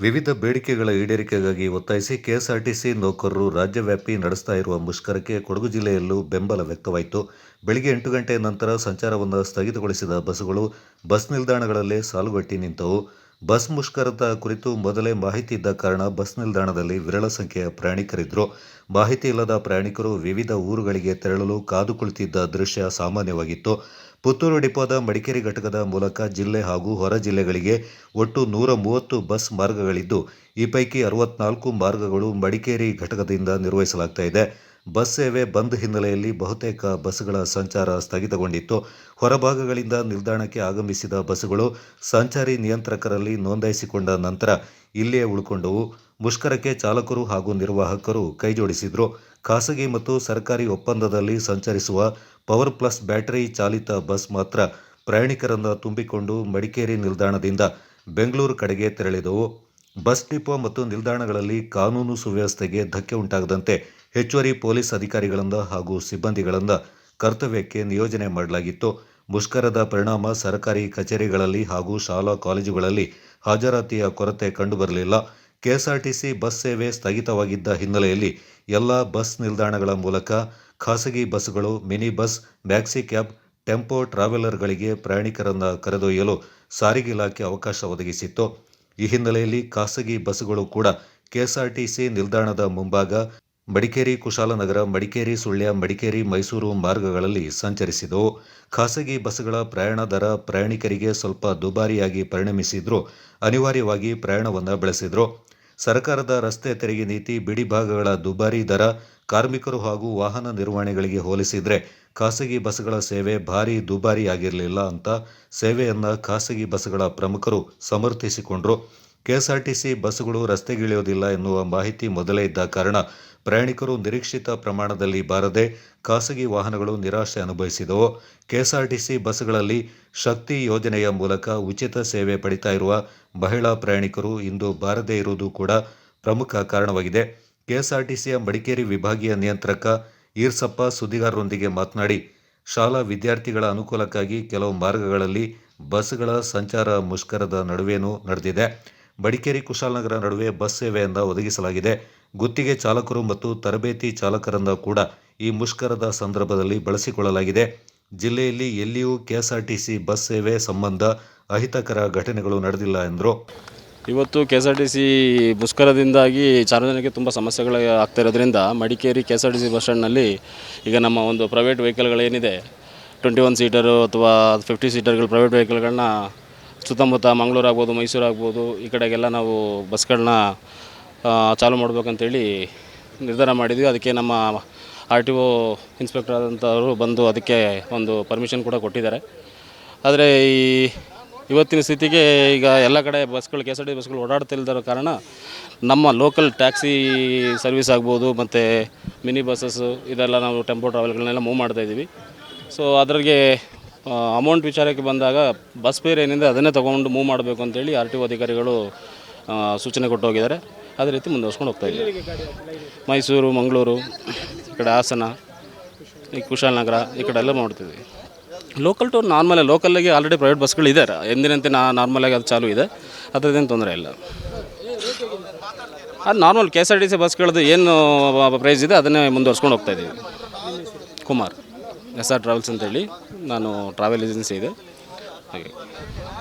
ವಿವಿಧ ಬೇಡಿಕೆಗಳ ಈಡೇರಿಕೆಗಾಗಿ ಒತ್ತಾಯಿಸಿ ಕೆಎಸ್ಆರ್ಟಿಸಿ ನೌಕರರು ರಾಜ್ಯವ್ಯಾಪಿ ನಡೆಸ್ತಾ ಇರುವ ಮುಷ್ಕರಕ್ಕೆ ಕೊಡಗು ಜಿಲ್ಲೆಯಲ್ಲೂ ಬೆಂಬಲ ವ್ಯಕ್ತವಾಯಿತು. ಬೆಳಗ್ಗೆ ಎಂಟು ಗಂಟೆಯ ನಂತರ ಸಂಚಾರವನ್ನು ಸ್ಥಗಿತಗೊಳಿಸಿದ ಬಸ್ಸುಗಳು, ಬಸ್ ನಿಲ್ದಾಣಗಳಲ್ಲೇ ಸಾಲುಗಟ್ಟಿ ನಿಂತವು. ಬಸ್ ಮುಷ್ಕರದ ಕುರಿತು ಮೊದಲೇ ಮಾಹಿತಿ ಇದ್ದ ಕಾರಣ ಬಸ್ ನಿಲ್ದಾಣದಲ್ಲಿ ವಿರಳ ಸಂಖ್ಯೆಯ ಪ್ರಯಾಣಿಕರಿದ್ದರು. ಮಾಹಿತಿ ಇಲ್ಲದ ಪ್ರಯಾಣಿಕರು ವಿವಿಧ ಊರುಗಳಿಗೆ ತೆರಳಲು ಕಾದು ಕುಳಿತಿದ್ದ ದೃಶ್ಯ ಸಾಮಾನ್ಯವಾಗಿತ್ತು. ಪುತ್ತೂರು ಡಿಪೋದ ಮಡಿಕೇರಿ ಘಟಕದ ಮೂಲಕ ಜಿಲ್ಲೆ ಹಾಗೂ ಹೊರ ಜಿಲ್ಲೆಗಳಿಗೆ ಒಟ್ಟು ನೂರ ಮೂವತ್ತು ಬಸ್ ಮಾರ್ಗಗಳಿದ್ದು, ಈ ಪೈಕಿ ಅರವತ್ನಾಲ್ಕು ಮಾರ್ಗಗಳು ಮಡಿಕೇರಿ ಘಟಕದಿಂದ ನಿರ್ವಹಿಸಲಾಗ್ತಾ ಇದೆ. ಬಸ್ ಸೇವೆ ಬಂದ್ ಹಿನ್ನೆಲೆಯಲ್ಲಿ ಬಹುತೇಕ ಬಸ್ಗಳ ಸಂಚಾರ ಸ್ಥಗಿತಗೊಂಡಿತ್ತು. ಹೊರಭಾಗಗಳಿಂದ ನಿಲ್ದಾಣಕ್ಕೆ ಆಗಮಿಸಿದ ಬಸ್ಗಳು ಸಂಚಾರಿ ನಿಯಂತ್ರಕರಲ್ಲಿ ನೋಂದಾಯಿಸಿಕೊಂಡ ನಂತರ ಇಲ್ಲಿಯೇ ಉಳ್ಕೊಂಡವು. ಮುಷ್ಕರಕ್ಕೆ ಚಾಲಕರು ಹಾಗೂ ನಿರ್ವಾಹಕರು ಕೈಜೋಡಿಸಿದ್ರು. ಖಾಸಗಿ ಮತ್ತು ಸರ್ಕಾರಿ ಒಪ್ಪಂದದಲ್ಲಿ ಸಂಚರಿಸುವ ಪವರ್ ಪ್ಲಸ್ ಬ್ಯಾಟರಿ ಚಾಲಿತ ಬಸ್ ಮಾತ್ರ ಪ್ರಯಾಣಿಕರನ್ನು ತುಂಬಿಕೊಂಡು ಮಡಿಕೇರಿ ನಿಲ್ದಾಣದಿಂದ ಬೆಂಗಳೂರು ಕಡೆಗೆ ತೆರಳಿದವು. ಬಸ್ ಡಿಪೋ ಮತ್ತು ನಿಲ್ದಾಣಗಳಲ್ಲಿ ಕಾನೂನು ಸುವ್ಯವಸ್ಥೆಗೆ ಧಕ್ಕೆ ಉಂಟಾಗದಂತೆ ಹೆಚ್ಚುವರಿ ಪೊಲೀಸ್ ಅಧಿಕಾರಿಗಳಿಂದ ಹಾಗೂ ಸಿಬ್ಬಂದಿಗಳಿಂದ ಕರ್ತವ್ಯಕ್ಕೆ ನಿಯೋಜನೆ ಮಾಡಲಾಗಿತ್ತು. ಮುಷ್ಕರದ ಪರಿಣಾಮ ಸರ್ಕಾರಿ ಕಚೇರಿಗಳಲ್ಲಿ ಹಾಗೂ ಶಾಲಾ ಕಾಲೇಜುಗಳಲ್ಲಿ ಹಾಜರಾತಿಯ ಕೊರತೆ ಕಂಡುಬರಲಿಲ್ಲ. ಕೆಎಸ್ಆರ್ಟಿಸಿ ಬಸ್ ಸೇವೆ ಸ್ಥಗಿತವಾಗಿದ್ದ ಹಿನ್ನೆಲೆಯಲ್ಲಿ ಎಲ್ಲ ಬಸ್ ನಿಲ್ದಾಣಗಳ ಮೂಲಕ ಖಾಸಗಿ ಬಸ್ಗಳು mini bus, maxi cab, tempo ಟ್ರಾವೆಲರ್ಗಳಿಗೆ ಪ್ರಯಾಣಿಕರನ್ನು ಕರೆದೊಯ್ಯಲು ಸಾರಿಗೆ ಇಲಾಖೆ ಅವಕಾಶ ಒದಗಿಸಿತ್ತು. ಈ ಹಿನ್ನೆಲೆಯಲ್ಲಿ ಖಾಸಗಿ ಬಸ್ಗಳು ಕೂಡ ಕೆಎಸ್ಆರ್ಟಿಸಿ ನಿಲ್ದಾಣದ ಮುಂಭಾಗ ಮಡಿಕೇರಿ ಕುಶಾಲನಗರ, ಮಡಿಕೇರಿ ಸುಳ್ಯ, ಮಡಿಕೇರಿ ಮೈಸೂರು ಮಾರ್ಗಗಳಲ್ಲಿ ಸಂಚರಿಸಿದವು ಖಾಸಗಿ ಬಸ್ಗಳ ಪ್ರಯಾಣ ದರ ಪ್ರಯಾಣಿಕರಿಗೆ ಸ್ವಲ್ಪ ದುಬಾರಿಯಾಗಿ ಪರಿಣಮಿಸಿದ್ರು ಅನಿವಾರ್ಯವಾಗಿ ಪ್ರಯಾಣವನ್ನು ಬೆಳೆಸಿದ್ರು. ಸರ್ಕಾರದ ರಸ್ತೆ ತೆರಿಗೆ ನೀತಿ, ಬಿಡಿ ಭಾಗಗಳ ದುಬಾರಿ ದರ ಕಾರ್ಮಿಕರು ಹಾಗೂ ವಾಹನ ನಿರ್ವಹಣೆಗಳಿಗೆ ಹೋಲಿಸಿದರೆ ಖಾಸಗಿ ಬಸ್ಗಳ ಸೇವೆ ಭಾರಿ ದುಬಾರಿ ಆಗಿರಲಿಲ್ಲ ಅಂತ ಸೇವೆಯನ್ನು ಖಾಸಗಿ ಬಸ್ಗಳ ಪ್ರಮುಖರು ಸಮರ್ಥಿಸಿಕೊಂಡ್ರು. ಕೆಎಸ್ಆರ್ಟಿಸಿ ಬಸ್ಗಳು ರಸ್ತೆಗಿಳಿಯೋದಿಲ್ಲ ಎನ್ನುವ ಮಾಹಿತಿ ಮೊದಲೇ ಇದ್ದ ಕಾರಣ ಪ್ರಯಾಣಿಕರು ನಿರೀಕ್ಷಿತ ಪ್ರಮಾಣದಲ್ಲಿ ಬಾರದೆ ಖಾಸಗಿ ವಾಹನಗಳು ನಿರಾಶೆ ಅನುಭವಿಸಿದವು. ಕೆಎಸ್ಆರ್ಟಿಸಿ ಬಸ್ಗಳಲ್ಲಿ ಶಕ್ತಿ ಯೋಜನೆಯ ಮೂಲಕ ಉಚಿತ ಸೇವೆ ಪಡಿತಾ ಇರುವ ಮಹಿಳಾ ಪ್ರಯಾಣಿಕರು ಇಂದು ಬಾರದೇ ಇರುವುದು ಕೂಡ ಪ್ರಮುಖ ಕಾರಣವಾಗಿದೆ. ಕೆಎಸ್ಆರ್ಟಿಸಿಯ ಮಡಿಕೇರಿ ವಿಭಾಗೀಯ ನಿಯಂತ್ರಕ ಈರ್ಸಪ್ಪ ಸುದ್ದಿಗಾರರೊಂದಿಗೆ ಮಾತನಾಡಿ, ಶಾಲಾ ವಿದ್ಯಾರ್ಥಿಗಳ ಅನುಕೂಲಕ್ಕಾಗಿ ಕೆಲವು ಮಾರ್ಗಗಳಲ್ಲಿ ಬಸ್ಗಳ ಸಂಚಾರ ಮುಷ್ಕರದ ನಡುವೆಯೂ ನಡೆದಿದೆ. ಮಡಿಕೇರಿ ಕುಶಾಲನಗರ ನಡುವೆ ಬಸ್ ಸೇವೆಯನ್ನು ಒದಗಿಸಲಾಗಿದೆ. ಗುತ್ತಿಗೆ ಚಾಲಕರು ಮತ್ತು ತರಬೇತಿ ಚಾಲಕರನ್ನು ಕೂಡ ಈ ಮುಷ್ಕರದ ಸಂದರ್ಭದಲ್ಲಿ ಬಳಸಿಕೊಳ್ಳಲಾಗಿದೆ. ಜಿಲ್ಲೆಯಲ್ಲಿ ಎಲ್ಲಿಯೂ ಕೆಎಸ್ಆರ್ಟಿಸಿ ಬಸ್ ಸೇವೆ ಸಂಬಂಧ ಅಹಿತಕರ ಘಟನೆಗಳು ನಡೆದಿಲ್ಲ ಎಂದರು. ಇವತ್ತು K S R T C ಮುಷ್ಕರದಿಂದಾಗಿ ಸಾರ್ವಜನಿಕರಿಗೆ ತುಂಬ ಸಮಸ್ಯೆಗಳು ಆಗ್ತಾ ಇರೋದ್ರಿಂದ Madikeri K S R T C bus ಸ್ಟ್ಯಾಂಡ್ನಲ್ಲಿ ಈಗ ನಮ್ಮ ಒಂದು ಪ್ರೈವೇಟ್ ವೆಹಿಕಲ್ಗಳೇನಿದೆ ಟ್ವೆಂಟಿ ಒನ್ ಸೀಟರು ಅಥವಾ ಫಿಫ್ಟಿ ಸೀಟರ್ಗಳು ಪ್ರೈವೇಟ್ ವೆಹಿಕಲ್ಗಳನ್ನ ಸುತ್ತಮುತ್ತ ಮಂಗಳೂರು ಆಗ್ಬೋದು ಮೈಸೂರು ಆಗ್ಬೋದು ಈ ಕಡೆಗೆಲ್ಲ ನಾವು ಬಸ್ಗಳನ್ನ ಚಾಲು ಮಾಡಬೇಕಂತೇಳಿ ನಿರ್ಧಾರ ಮಾಡಿದ್ವಿ. ಅದಕ್ಕೆ ನಮ್ಮ ಆರ್ ಟಿ ಒ ಇನ್ಸ್ಪೆಕ್ಟರ್ ಆದಂಥವರು ಬಂದು ಅದಕ್ಕೆ ಒಂದು ಪರ್ಮಿಷನ್ ಕೂಡ ಕೊಟ್ಟಿದ್ದಾರೆ. ಆದರೆ ಈ ಇವತ್ತಿನ ಸ್ಥಿತಿಗೆ ಈಗ ಎಲ್ಲ ಕಡೆ ಬಸ್ಗಳು ಕೆ ಎಸ್ ಆರ್ ಟಿ ಬಸ್ಗಳು ಓಡಾಡ್ತಿಲ್ಲದಿರೋ ಕಾರಣ ನಮ್ಮ ಲೋಕಲ್ ಟ್ಯಾಕ್ಸಿ ಸರ್ವಿಸ್ ಆಗ್ಬೋದು, ಮತ್ತು ಮಿನಿ ಬಸ್ಸಸ್ಸು ಇದೆಲ್ಲ ನಾವು ಟೆಂಪೋ ಟ್ರಾವೆಲ್ಗಳನ್ನೆಲ್ಲ ಮೂವ್ ಮಾಡ್ತಾ ಇದ್ದೀವಿ. ಸೊ ಅದ್ರಿಗೆ ಅಮೌಂಟ್ ವಿಚಾರಕ್ಕೆ ಬಂದಾಗ ಬಸ್ ಫೇರ್ ಏನಿದೆ ಅದನ್ನೇ ತೊಗೊಂಡು ಮೂವ್ ಮಾಡಬೇಕು ಅಂತೇಳಿ ಆರ್ ಟಿ ಒ ಅಧಿಕಾರಿಗಳು ಸೂಚನೆ ಕೊಟ್ಟು ಹೋಗಿದ್ದಾರೆ. ಅದೇ ರೀತಿ ಮುಂದುವರ್ಸ್ಕೊಂಡು ಹೋಗ್ತಾ ಇದ್ದೀವಿ. ಮೈಸೂರು, ಮಂಗಳೂರು, ಈ ಕಡೆ ಹಾಸನ, ಈ ಕುಶಾಲನಗರ ಈ ಕಡೆ ಎಲ್ಲ ಮಾಡ್ತಿದ್ವಿ ಲೋಕಲ್ ಟು ನಾರ್ಮಲ್ ಲೋಕಲ್ಲಾಗಿ ಆಲ್ರೆಡಿ ಪ್ರೈವೇಟ್ ಬಸ್ಗಳು ಇದೆ ಎಂದಿನಂತೆ ನಾ ನಾರ್ಮಲಾಗಿ ಅದು ಚಾಲೂ ಇದೆ. ಅದರದ್ದೇನು ತೊಂದರೆ ಇಲ್ಲ. ಅದು normal K S R T C ಬಸ್ಗಳದ್ದು ಏನು ಪ್ರೈಸ್ ಇದೆ, ಅದನ್ನೇ ಮುಂದುವರ್ಸ್ಕೊಂಡು ಹೋಗ್ತಾ ಇದ್ದೀವಿ. ಕುಮಾರ್ ಎಸ್ ಆರ್ ಟ್ರಾವೆಲ್ಸ್ ಅಂತೇಳಿ ನಾನು ಟ್ರಾವೆಲ್ ಏಜೆನ್ಸಿ ಇದೆ. ಹಾಗೆ.